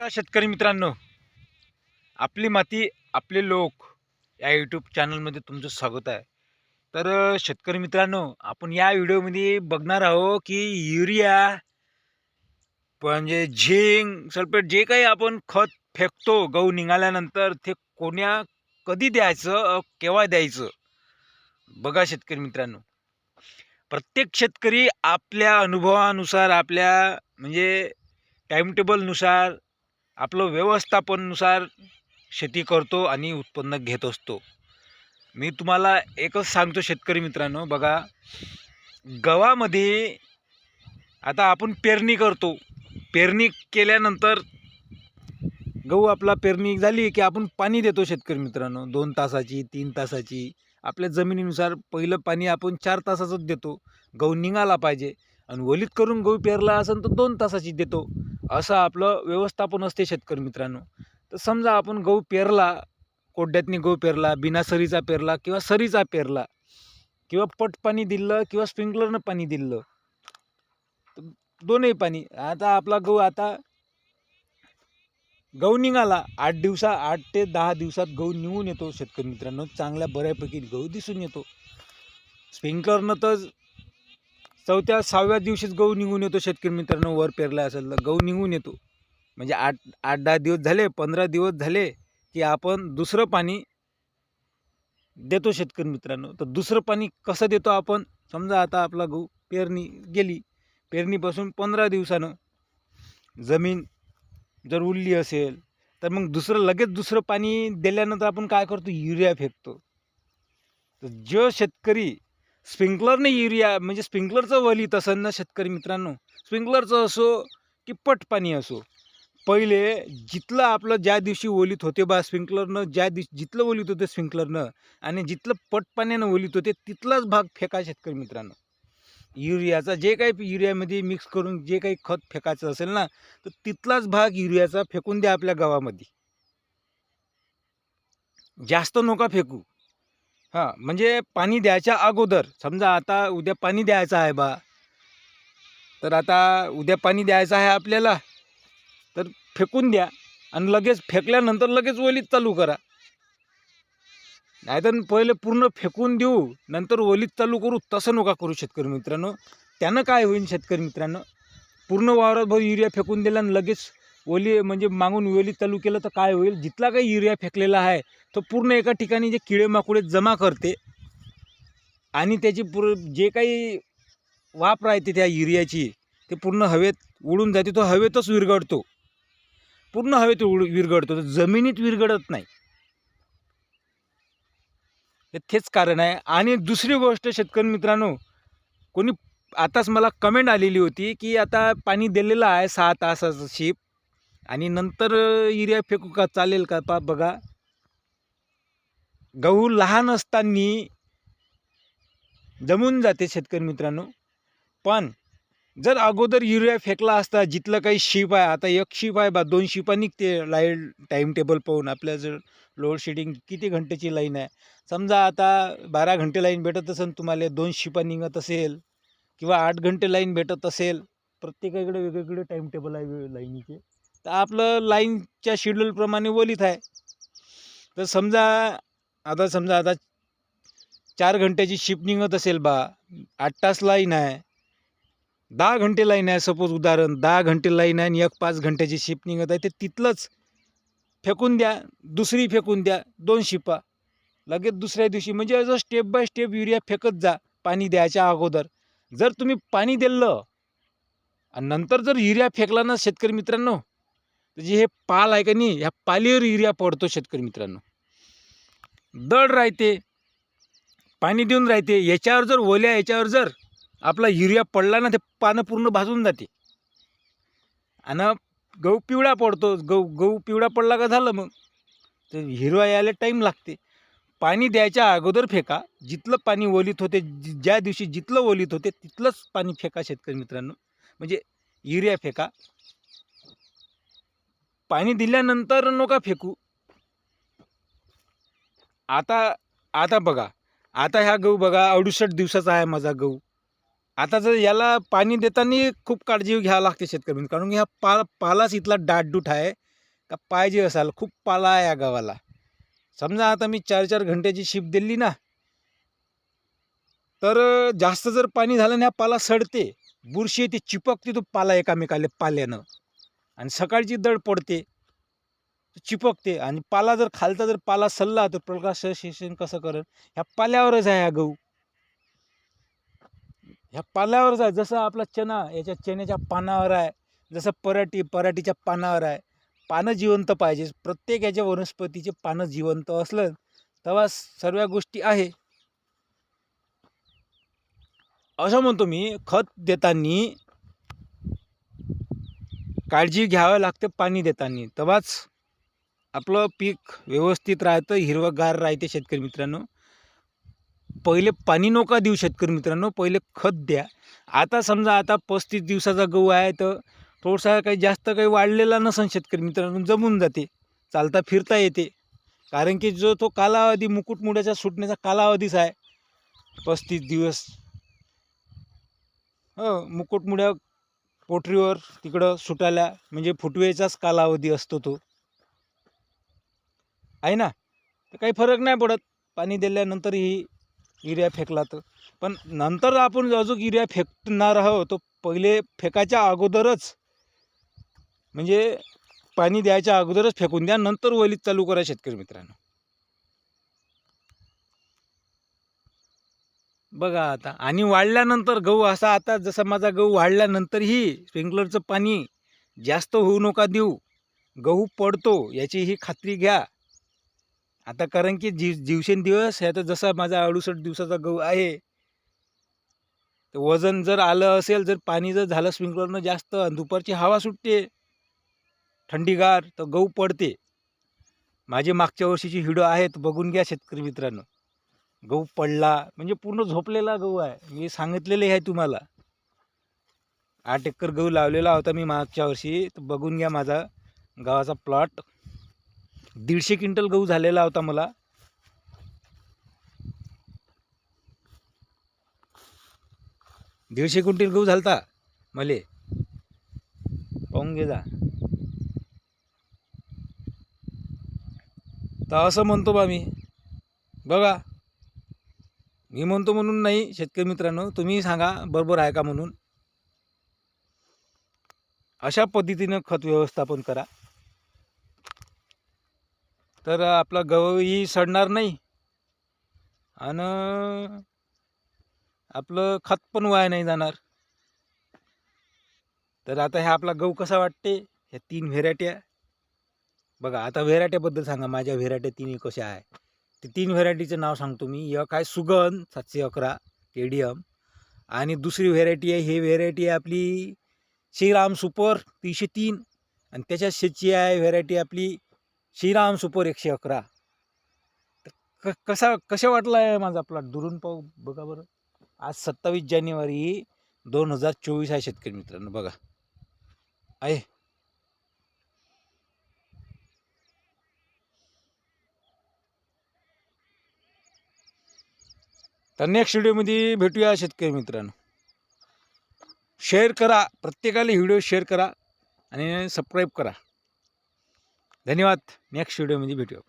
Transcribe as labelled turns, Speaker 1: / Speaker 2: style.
Speaker 1: शेतकरी मित्रांनो? आपली माती आपले लोक या यूट्यूब चॅनलमध्ये तुमचं स्वागत आहे. तर शेतकरी मित्रांनो आपण या व्हिडिओमध्ये बघणार आहोत की युरिया म्हणजे झिंक सल्फेट जे काही आपण खत फेकतो गहू निघाल्यानंतर ते कोण्या कधी द्यायचं केव्हा द्यायचं? बघा शेतकरी मित्रांनो. प्रत्येक शेतकरी आपल्या अनुभवानुसार आपल्या म्हणजे टाईमटेबलनुसार आपलं व्यवस्थापनानुसार शेती करतो आणि उत्पन्न घेत असतो. मी तुम्हाला एकच सांगतो शेतकरी मित्रांनो बघा. गव्हामध्ये आता आपण पेरणी करतो. पेरणी केल्यानंतर गहू आपला पेरणी झाली की आपण पाणी देतो शेतकरी मित्रांनो. दोन तासाची तीन तासाची. आपल्या जमिनीनुसार पहिलं पाणी आपण चार तासाचंच देतो. गहू निघाला पाहिजे. आणि वलीत करून गहू पेरला असेल तर दोन तासाची देतो. असं आपलं व्यवस्थापन असते शेतकरी मित्रांनो. तर समजा आपण गहू पेरला कोड्यातनी गहू पेरला बिना सरीचा पेरला किंवा सरीचा पेरला किंवा पट पाणी दिलं किंवा स्प्रिंकलरनं पाणी दिलं तर पाणी. आता आपला गहू आता गहू निघाला आठ दिवसा आठ ते दहा दिवसात गहू निघून येतो शेतकरी मित्रांनो. चांगल्या बऱ्यापैकी गहू दिसून येतो. स्प्रिंकलरनं तर चौथ्या सहाव्या दिवशीच गहू निघून येतो शेतकरी मित्रांनो वर पेरला असेल तर गहू निघून येतो. म्हणजे आठ आठ दहा दिवस झाले पंधरा दिवस झाले की आपण दुसरं पाणी देतो शेतकरी मित्रांनो. तर दुसरं पाणी कसं देतो आपण? समजा आता आपला गहू पेरणी गेली पेरणीपासून पंधरा दिवसानं जमीन जर उरली असेल तर मग दुसरं लगेच दुसरं पाणी दिल्यानंतर आपण काय करतो? युरिया फेकतो. तर जो शेतकरी स्प्रिंकलरने युरिया म्हणजे स्प्रिंकलरचं वली तसं ना शेतकरी मित्रांनो स्प्रिंकलरचं असो की पट पाणी असो. पहिले जिथलं आपलं ज्या दिवशी ओलीत होते बा स्प्रिंकलरनं ज्या दिवशी जिथलं ओलीत होते स्प्रिंकलरनं आणि जिथलं पट पाण्यानं ओलीत होते तिथलाच भाग फेका शेतकरी मित्रांनो. युरियाचा जे काही युरियामध्ये मिक्स करून जे काही खत फेकायचं असेल ना तर तिथलाच भाग युरियाचा फेकून द्या आपल्या गावामध्ये. जास्त नका फेकू. हां म्हणजे पाणी द्यायच्या अगोदर समजा आता उद्या पाणी द्यायचं आहे बा तर आता उद्या पाणी द्यायचं आहे आपल्याला तर फेकून द्या आणि लगेच फेकल्यानंतर लगेच ओलीत चालू करा. नाहीतर पहिले पूर्ण फेकून देऊ नंतर ओलीत चालू करू तसं नका करू शेतकरी मित्रांनो. त्यानं काय होईल शेतकरी मित्रांनो? पूर्ण वावरात भाऊ युरिया फेकून दिला आणि लगेच ओली म्हणजे मागून ओली चालू केलं तर काय होईल? जिथला काही युरिया फेकलेला आहे तो पूर्ण एका ठिकाणी जे किडे माकुडे जमा करते आणि त्याची पूर जे काही वाप राहते त्या युरियाची ते पूर्ण हवेत उडून जाते. तो हवेतच विरघडतो पूर्ण हवेत उड विरघडतो तो जमिनीत विरघडत नाही. हे तेच कारण आहे. आणि दुसरी गोष्ट शेतकरी मित्रांनो कोणी आताच मला कमेंट आलेली होती की आता पाणी दिलेलं आहे सहा तासाचं. शिप आणि नंतर युरिया फेकू का चालेल का पा बघा. गहू लहान असताना जमून जाते शेतकरी मित्रांनो. पण जर अगोदर युरिया फेकला असता जिथलं काही शिप आहे आता एक शिप आहे बा दोन शिपा निघते लाइट टाईम टेबल पाहून. आपल्या जर लोड शेडिंग किती घंटेची लाईन आहे? समजा आता बारा घंटे लाईन भेटत असेल तुम्हाला दोन शिपा निघत असेल किंवा आठ घंटे लाईन भेटत असेल प्रत्येकाकडे वेगवेगळे टाईम टेबल आहे वे- लाईनीचे. तर आपलं लाईनच्या शेड्यूलप्रमाणे वलीत आहे. तर समजा आता समजा आता चार घंट्याची शिप निघत असेल बा आठ तास लाईन आहे. दहा घंटे लाईन आहे सपोज उदाहरण दहा घंटे लाईन आहे आणि एक पाच घंट्याची शिप निघत आहे ते तिथलंच फेकून द्या दुसरी फेकून द्या दोन शिपा लगेच दुसऱ्या दिवशी म्हणजे असं स्टेप बाय स्टेप युरिया फेकत जा पाणी द्यायच्या अगोदर. जर तुम्ही पाणी दिलं आणि नंतर जर युरिया फेकला ना शेतकरी मित्रांनो जे हे पाल आहे का नाही ह्या पालीवर युरिया पडतो शेतकरी मित्रांनो. दड राहते पाणी देऊन राहते याच्यावर जर ओल्या याच्यावर जर आपला युरिया पडला ना ते पानं पूर्ण भाजून जाते. आणि गहू पिवळा पडतो गहू गहू पिवळा पडला का झालं मग? तर हिरवा यायला टाईम लागते. पाणी द्यायच्या अगोदर फेका जिथलं पाणी ओलीत होते ज्या दिवशी जिथलं ओलीत होते तिथलंच पाणी फेका शेतकरी मित्रांनो. म्हणजे युरिया फेका. पाणी दिल्यानंतर नका फेकू. आता आता बघा. आता ह्या गहू बघा अडुसष्ट दिवसाचा आहे माझा गहू. आता जर याला पाणी देताना खूप काळजी घ्यावं लागते शेतकरी कारण की ह्या पा पालाच इथला डाटडूट आहे. का पाहिजे असाल खूप पाला आहे या गावाला. समजा आता मी चार चार घंट्याची शिप दिली ना तर जास्त जर पाणी झालं ना हा पाला सडते बुरशी येते चिपकते तो पाला एकामेकाले पाल्यानं. आणि सकाळची दड पडते चिपकते आणि पाला जर खालचा जर पाला सल्ला तर प्रकाश शिक्षण कसं करेल? ह्या पाल्यावरच आहे हा गहू. ह्या पाल्यावरच आहे. जसं आपला चना याच्या चण्याच्या पानावर आहे. जसं पराठी पराठीच्या पानावर आहे. पानं जिवंत पाहिजे. प्रत्येक याच्या वनस्पतीचे पानं जिवंत असलं तेव्हा सर्व गोष्टी आहे. असं म्हणतो मी खत देताना काळजी घ्यावं लागते पाणी देताना. तेव्हाच आपलं पीक व्यवस्थित राहतं हिरवंगार राहते शेतकरी मित्रांनो. पहिले पाणी नका देऊ शेतकरी मित्रांनो पहिले खत द्या. आता समजा आता पस्तीस दिवसाचा गहू आहे तर थोडासा काही जास्त काही वाढलेला नसन शेतकरी मित्रांनो जमून जाते. चालता फिरता येते. कारण की जो तो कालावधी मुकुटमुड्याचा सुटण्याचा कालावधीच आहे. पस्तीस दिवस. हो मुकुटमुड्या पोटरीवर तिकडं सुटायला म्हणजे फुटवेचाच कालावधी असतो तो. आहे ना? तर काही फरक नाही पडत. पाणी दिल्यानंतरही युरिया फेकला तर. पण नंतर आपण अजून युरिया फेकणार आहोत तो पहिले फेकायच्या अगोदरच. म्हणजे पाणी द्यायच्या अगोदरच फेकून द्या नंतर वलीत चालू करा शेतकरी मित्रांनो. बघा आता. आणि वाढल्यानंतर गहू असा आता जसा माझा गहू वाढल्यानंतरही स्प्रिंकलरचं पाणी जास्त होऊ नका देऊ. गहू पडतो याची ही खात्री घ्या. आता कारण की जीव दिवसेंदिवस ह्याचा जसा माझा अडुसष्ट दिवसाचा गहू आहे तर वजन जर आलं असेल जर पाणी जर झालं स्प्रिंकलरनं जास्त दुपारची हवा सुटते थंडीगार तर गहू पडते. माझे मागच्या वर्षीची व्हिडिओ आहेत बघून घ्या शेतकरी मित्रांनो. गहू पडला म्हणजे पूर्ण झोपलेला गहू आहे. मी सांगितलेले आहे तुम्हाला. आठ एकर गहू लावलेला होता मी मागच्या वर्षी. तर बघून घ्या माझा गावाचा प्लॉट दीडशे क्विंटल गहू झालेला होता मला. दीडशे क्विंटल गहू झालता मले. पाहून घे जा. तर असं म्हणतो बा मी. बघा. मी म्हणतो म्हणून नाही शेतकरी मित्रांनो तुम्ही सांगा बरोबर आहे का म्हणून? अशा पद्धतीनं खत व्यवस्थापन करा. तर आपला गहूही सडणार नाही. आणि आपलं खत पण वाया नाही जाणार. तर आता ह्या आपला गहू कसा वाटते? ह्या तीन व्हेरायट्या. बघा आता व्हेरायट्याबद्दल सांगा. माझ्या व्हेरायट्या तिन्ही कशा आहे? ते तीन व्हेरायटीचं नाव सांगतो मी. एक आहे सुगंध सातशे अकरा टेडियम आणि दुसरी व्हेरायटी आहे ही व्हेरायटी आहे आपली श्रीराम सुपर तीनशे तीन. आणि त्याच्या शेची आहे व्हेरायटी आपली श्रीराम सुपर एकशे अकरा. तर क कसा कशा वाटला आहे माझा प्लॉट दुरून पाहू बघा बरं. आज सत्तावीस जानेवारी दोन हजार चोवीस आहे शेतकरी मित्रांनो बघा. आहे. तर नेक्स्ट व्हिडिओमध्ये भेटूया शेतकरी मित्रांनो. शेअर करा प्रत्येकाला व्हिडिओ शेअर करा आणि सबस्क्राईब करा. धन्यवाद. नेक्स्ट व्हिडिओमध्ये भेटूया